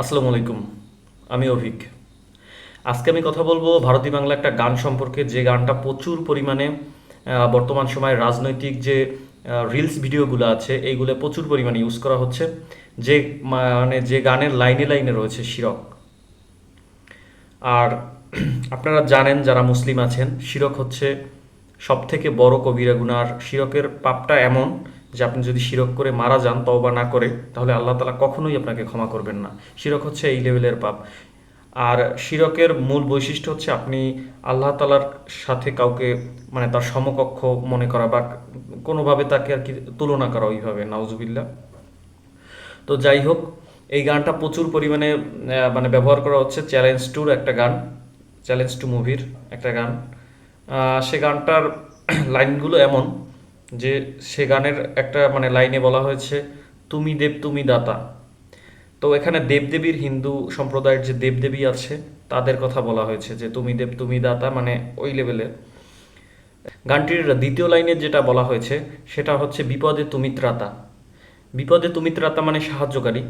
আসসালামু আলাইকুম, আমি অভিক। আজকে আমি কথা বলব ভারতী বাংলা একটা গান সম্পর্কে, যে গানটা প্রচুর পরিমাণে বর্তমান সময়ে রাজনৈতিক যে রিলস ভিডিওগুলো আছে, এইগুলো প্রচুর পরিমাণে ইউজ করা হচ্ছে। যে মানে যে গানের লাইনে লাইনে রয়েছে শিরক। আর আপনারা জানেন যারা মুসলিম আছেন, শিরক হচ্ছে সব থেকে বড় কবিরা গুনার শিরকের পাপটা এমন যে আপনি যদি শিরক করে মারা যান, তওবা না করে, তাহলে আল্লাহ তালা কখনোই আপনাকে ক্ষমা করবেন না। শিরক হচ্ছে এই লেভেলের পাপ। আর শিরকের মূল বৈশিষ্ট্য হচ্ছে আপনি আল্লাহ তালার সাথে কাউকে মানে তার সমকক্ষ মনে করা বা কোনোভাবে তাকে আর কি তুলনা করা ওইভাবে, নাউজুবিল্লাহ। তো যাই হোক, এই গানটা প্রচুর পরিমাণে মানে ব্যবহার করা হচ্ছে। চ্যালেঞ্জ টুর একটা গান চ্যালেঞ্জ টু মুভির একটা গান। সে গানটার লাইনগুলো এমন যে সে গানের একটা মানে লাইনে বলা হয়েছে, তুমি দেব, তুমি দাতা। তো এখানে দেবদেবীর হিন্দু সম্প্রদায়ের যে দেবদেবী আছে, তাদের কথা বলা হয়েছে যে, তুমি দেব, তুমি দাতা মানে ওই লেভেলের। গানটির দ্বিতীয় লাইনে যেটা বলা হয়েছে, সেটা হচ্ছে, বিপদে তুমিত্রাতা বিপদে তুমিত্রাতা মানে সাহায্যকারী।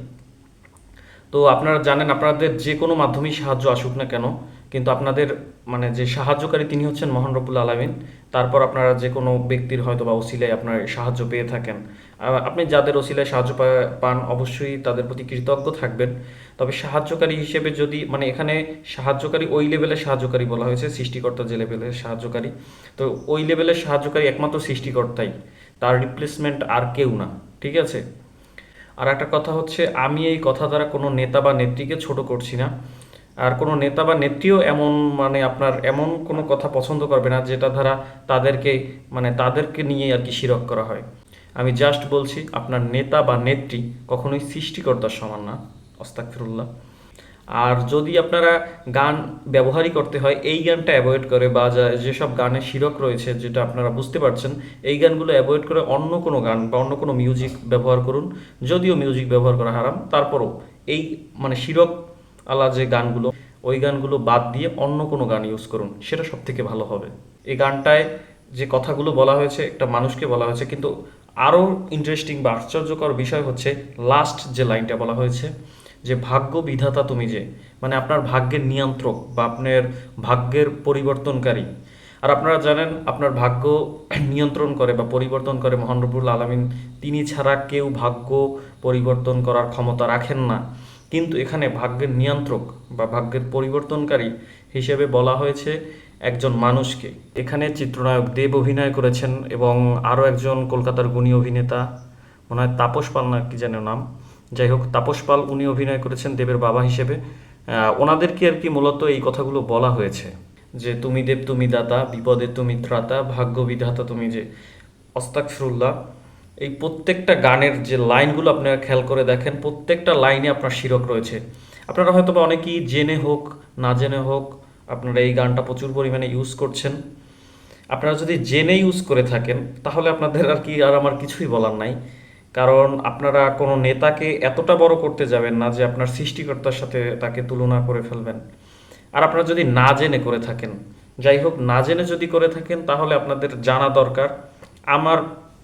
তো আপনারা জানেন, আপনাদের যে কোনো মাধ্যমেই সাহায্য আসুক না কেন, কিন্তু আপনাদের মানে যে সাহায্যকারী তিনি হচ্ছেন মহান রব্বুল আলমিন, তারপর আপনারা যে কোনো ব্যক্তির হয়তো বা ওসিলায় আপনার সাহায্য পেয়ে থাকেন। আপনি যাদের ওসিলায় সাহায্য পান, অবশ্যই তাদের প্রতি কৃতজ্ঞ থাকবেন। তবে সাহায্যকারী হিসেবে যদি মানে এখানে সাহায্যকারী ওই লেভেলের সাহায্যকারী বলা হয়েছে, সৃষ্টিকর্তা যে লেভেলের সাহায্যকারী, তো ওই লেভেলের সাহায্যকারী একমাত্র সৃষ্টিকর্তাই, তার রিপ্লেসমেন্ট আর কেউ না, ঠিক আছে? আর একটা কথা হচ্ছে, আমি এই কথা দ্বারা কোনো নেতা বা নেত্রীকে ছোট করছি না। আর কোনো নেতা বা নেত্রীও এমন মানে আপনার এমন কোনো কথা পছন্দ করবে না, যেটা দ্বারা তাদেরকে মানে তাদেরকে নিয়ে আর কি শিরক করা হয়। আমি জাস্ট বলছি, আপনার নেতা বা নেত্রী কখনোই সৃষ্টিকর্তার সমান না। অস্তাকফিরুল্লাহ আর যদি আপনারা গান ব্যবহারই করতে হয়, এই গানটা অ্যাভয়েড করে বা যেসব গানে শিরক রয়েছে, যেটা আপনারা বুঝতে পারছেন, এই গানগুলো অ্যাভয়েড করে অন্য কোনো গান বা অন্য কোনো মিউজিক ব্যবহার করুন। যদিও মিউজিক ব্যবহার করা হারাম, তারপরও এই মানে শিরক আলা যে গানগুলো, ওই গানগুলো বাদ দিয়ে অন্য কোনো গান ইউজ করুন, সেটা সব থেকে ভালো হবে। এই গানটায় যে কথাগুলো বলা হয়েছে, একটা মানুষকে বলা হয়েছে, কিন্তু আরও ইন্টারেস্টিং বা আশ্চর্যকর বিষয় হচ্ছে লাস্ট যে লাইনটা বলা হয়েছে যে ভাগ্য বিধাতা তুমি যে মানে আপনার ভাগ্যের নিয়ন্ত্রক বা আপনার ভাগ্যের পরিবর্তনকারী। আর আপনারা জানেন, আপনার ভাগ্য নিয়ন্ত্রণ করে বা পরিবর্তন করে মহান রব্বুল আলমিন, তিনি ছাড়া কেউ ভাগ্য পরিবর্তন করার ক্ষমতা রাখেন না। কিন্তু এখানে ভাগ্যের নিয়ন্ত্রক বা ভাগ্যের পরিবর্তনকারী হিসেবে বলা হয়েছে একজন মানুষকে। এখানে চিত্রনায়ক দেব অভিনয় করেছেন এবং আরও একজন কলকাতার গুণী অভিনেতা, মনে হয় তাপস পাল না কি যেন নাম। যাই হোক, তাপস পাল উনি অভিনয় করেছেন দেবের বাবা হিসেবে। ওনাদেরকে আর কি মূলত এই কথাগুলো বলা হয়েছে যে, তুমি দেব, তুমি দাতা, বিপদে তুমি ত্রাতা, ভাগ্য বিধাতা তুমি যে অস্তাকফিরুল্লাহ এই প্রত্যেকটা গানের যে লাইনগুলো আপনারা খেয়াল করে দেখেন, প্রত্যেকটা লাইনে আপনার শিরক রয়েছে। আপনারা হয়তো বা অনেকেই জেনে হোক, না জেনে হোক, আপনারা এই গানটা প্রচুর পরিমাণে ইউজ করছেন। আপনারা যদি জেনে ইউজ করে থাকেন, তাহলে আপনাদের আর কি আর আমার কিছুই বলার নাই। কারণ আপনারা কোনো নেতাকে এতটা বড় করতে যাবেন না যে আপনার সৃষ্টিকর্তার সাথে তাকে তুলনা করে ফেলবেন। আর আপনারা যদি না জেনে করে থাকেন, যাই হোক, না জেনে যদি করে থাকেন, তাহলে আপনাদের জানা দরকার। আমার,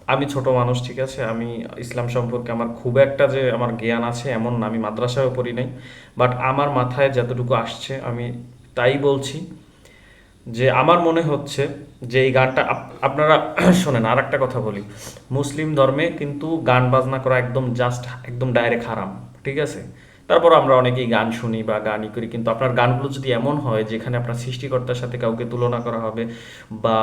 আমি ছোট মানুষ, ঠিক আছে? আমি ইসলাম সম্পর্কে আমার খুব একটা যে আমার জ্ঞান আছে এমন না, আমি মাদ্রাসায়ও পড়ি নাই। বাট আমার মাথায় যতটুকু আসছে, আমি তাই বলছি। যে আমার মনে হচ্ছে যে এই গানটা আপনারা শোনেন আর একটা কথা বলি। মুসলিম ধর্মে কিন্তু গান বাজনা করা একদম জাস্ট একদম ডাইরেক্ট হারাম, ঠিক আছে? তারপর আমরা অনেকেই গান শুনি বা গানই করি, কিন্তু আপনার গানগুলো যদি এমন হয় যেখানে আপনার সৃষ্টিকর্তার সাথে কাউকে তুলনা করা হবে বা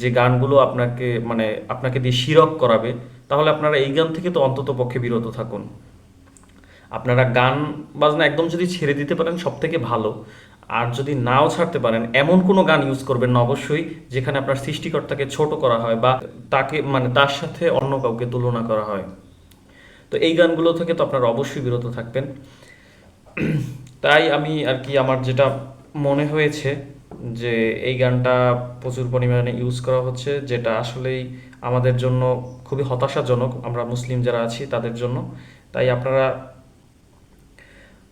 যে গানগুলো আপনাকে মানে আপনাকে দিয়ে শিরক করাবে, তাহলে আপনারা এই গান থেকে তো অন্তত পক্ষে বিরত থাকুন। আপনারা গান বাজনা একদম যদি ছেড়ে দিতে পারেন সব থেকে ভালো। আর যদি নাও ছাড়তে পারেন, এমন কোনো গান ইউজ করবেন না অবশ্যই, যেখানে আপনার সৃষ্টিকর্তাকে ছোট করা হয় বা তাকে মানে তার সাথে অন্য কাউকে তুলনা করা হয়। তো এই গানগুলো থেকে তো আপনারা অবশ্যই বিরত থাকবেন। তাই আমি আর কি আমার যেটা মনে হয়েছে যে এই গানটা প্রচুর পরিমাণে ইউজ করা হচ্ছে, যেটা আসলেই আমাদের জন্য খুবই হতাশাজনক। আমরা মুসলিম যারা আছি, তাদের জন্য। তাই আপনারা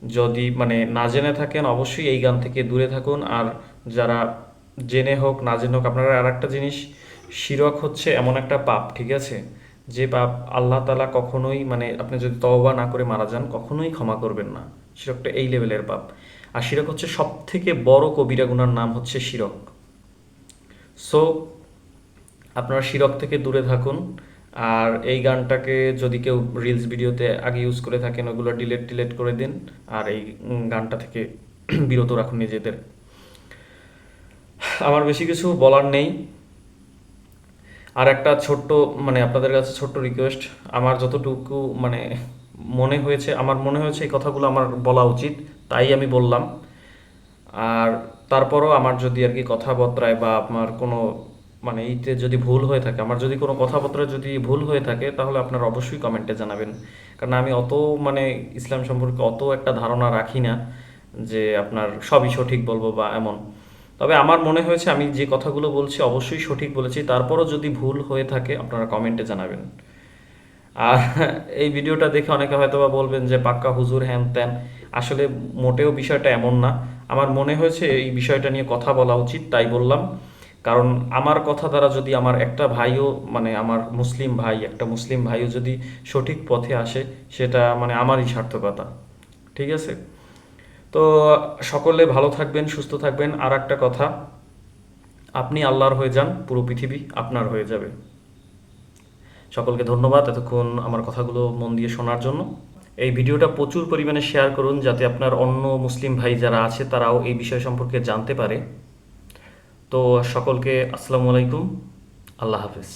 যদি মানে না জেনে থাকেন, অবশ্যই এই গান থেকে দূরে থাকুন। আর যারা জেনে হোক, না জেনে হোক, আপনারা আর একটা জিনিস, শিরক হচ্ছে এমন একটা পাপ, ঠিক আছে? যে পাপ আল্লাহ তালা কখনোই মানে আপনি যদি তওবা না করে মারা যান, কখনোই ক্ষমা করবেন না। শিরকটা এই লেভেলের পাপ। আর শিরক হচ্ছে সব থেকে বড় কবিরা গুনার নাম হচ্ছে শিরক। সো আপনারা শিরক থেকে দূরে থাকুন। আর এই গানটাকে যদি কেউ রিলস ভিডিওতে আগে ইউজ করে থাকেন, ওগুলো ডিলেট ডিলেট করে দিন। আর এই গানটা থেকে বিরত রাখুন নিজেদের। আমার বেশি কিছু বলার নেই। আর একটা ছোট্ট মানে আপনাদের কাছে ছোট্ট রিকোয়েস্ট আমার যতটুকু মানে মনে হয়েছে, আমার মনে হয়েছে এই কথাগুলো আমার বলা উচিত, তাই আমি বললাম। আর তারপরও আমার যদি আর কি কথাবার্তায় বা আপনার কোনো মানে এইতে যদি ভুল হয়ে থাকে, আমার যদি কোনো কথাবার্তায় যদি ভুল হয়ে থাকে, তাহলে আপনারা অবশ্যই কমেন্টে জানাবেন। কারণ আমি অত মানে ইসলাম সম্পর্কে অত একটা ধারণা রাখি না যে আপনার সবই সঠিক বলব বা এমন। তবে আমার মনে হয়েছে আমি যে কথাগুলো বলছি অবশ্যই সঠিক বলেছি, তারপরও যদি ভুল হয়ে থাকে আপনারা কমেন্টে জানাবেন। আর এই ভিডিওটা দেখে অনেকে হয়তো বা বলবেন যে, পাক্কা হুজুর হ্যান ত্যান, আসলে মোটেও বিষয়টা এমন না। আমার মনে হয়েছে এই বিষয়টা নিয়ে কথা বলা উচিত, তাই বললাম। কারণ আমার কথা দ্বারা যদি আমার একটা ভাইও মানে আমার মুসলিম ভাই, একটা মুসলিম ভাইও যদি সঠিক পথে আসে, সেটা মানে আমারই সার্থকতা। ঠিক আছে? তো সকলে ভালো থাকবেন, সুস্থ থাকবেন। আর একটা কথা, আপনি আল্লাহর হয়ে যান, পুরো পৃথিবী আপনার হয়ে যাবে। সকলকে ধন্যবাদ এতক্ষণ আমার কথাগুলো মন দিয়ে শোনার জন্য। এই ভিডিওটা প্রচুর পরিমাণে শেয়ার করুন, যাতে আপনার অন্য মুসলিম ভাই যারা আছে, তারাও এই বিষয় সম্পর্কে জানতে পারে। তো সকলকে আসসালামু আলাইকুম। আল্লাহ হাফেজ।